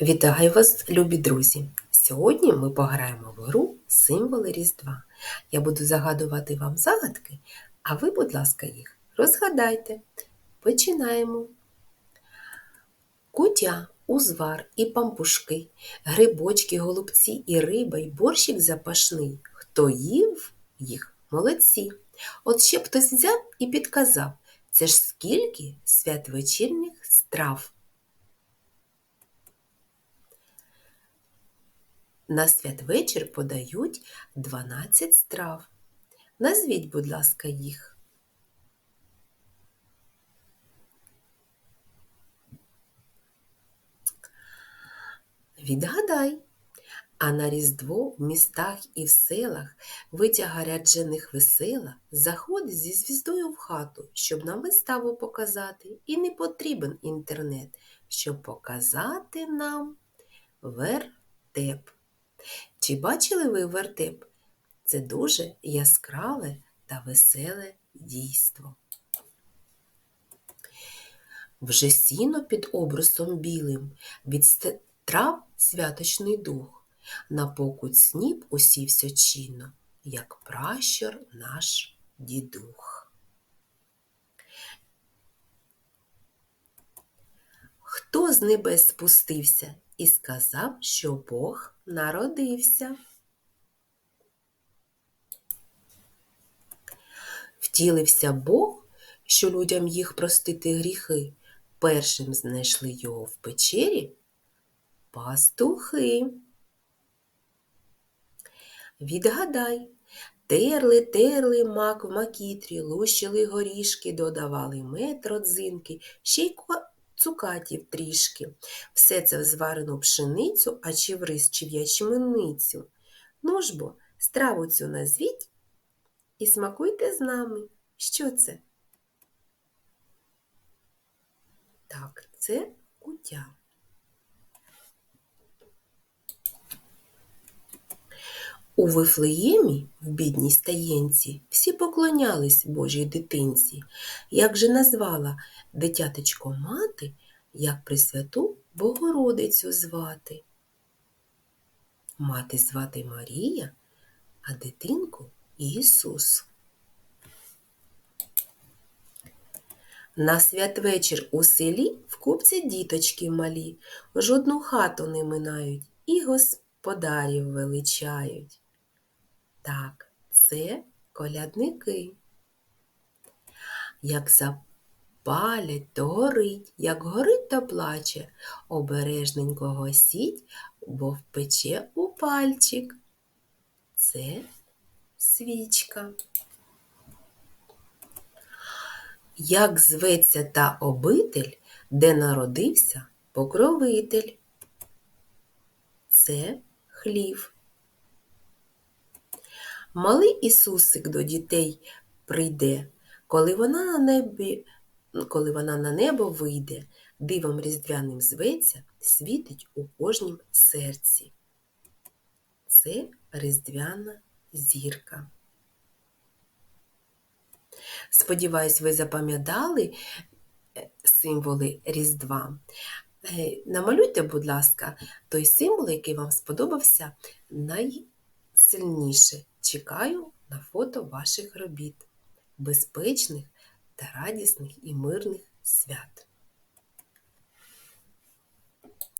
Вітаю вас, любі друзі! Сьогодні ми пограємо в гру Символи Різдва. Я буду загадувати вам загадки, а ви, будь ласка, їх розгадайте. Починаємо. Кутя, узвар і пампушки, грибочки, голубці і риба, і борщик запашний. Хто їв їх молодці. От ще б хтось взяв і підказав, це ж скільки святвечірніх страв. На святвечір подають 12 страв. Назвіть, будь ласка, їх. Відгадай. А на Різдво в містах і в селах витяга ряджених весела заходить зі звіздою в хату, щоб нам виставу показати. І не потрібен інтернет, щоб показати нам вертеп. Чи бачили ви вертеп? Це дуже яскраве та веселе дійство. Вже сіно під обрусом білим від трав святочний дух. На покуть сніп усівся чинно, як пращур наш дідух. Хто з небес спустився і сказав, що Бог народився? Втілився Бог, що людям їх простити гріхи, першим знайшли його в печері пастухи. Відгадай, терли, терли мак в макітрі, лущили горішки, додавали мед родзинки, ще й цукатів трішки. Все це в зварену пшеницю, а чи в рис, чи в ячменицю. Ну ж бо, страву цю назвіть і смакуйте з нами. Що це? Так, це кутя. У Вифлеємі, в бідній стаєнці, всі поклонялись Божій дитинці. Як же назвала дитятечко мати, як Пресвяту Богородицю звати? Мати звати Марія, а дитинку Ісус. На святвечір у селі в купці діточки малі, жодну хату не минають і господарів величають. Так, це колядники. Як запалять, то горить, як горить, то плаче, обережненько гасіть, бо впече у пальчик. Це свічка. Як зветься та обитель, де народився покровитель? Це хлів. Малий Ісусик до дітей прийде, коли вона на небі, коли вона на небо вийде, дивом різдвяним зветься, світить у кожнім серці. Це різдвяна зірка. Сподіваюсь, ви запам'ятали е, символи Різдва. Е, намалюйте, будь ласка, той символ, який вам сподобався найсильніше. Чекаю на фото ваших робіт, безпечних та радісних і мирних свят.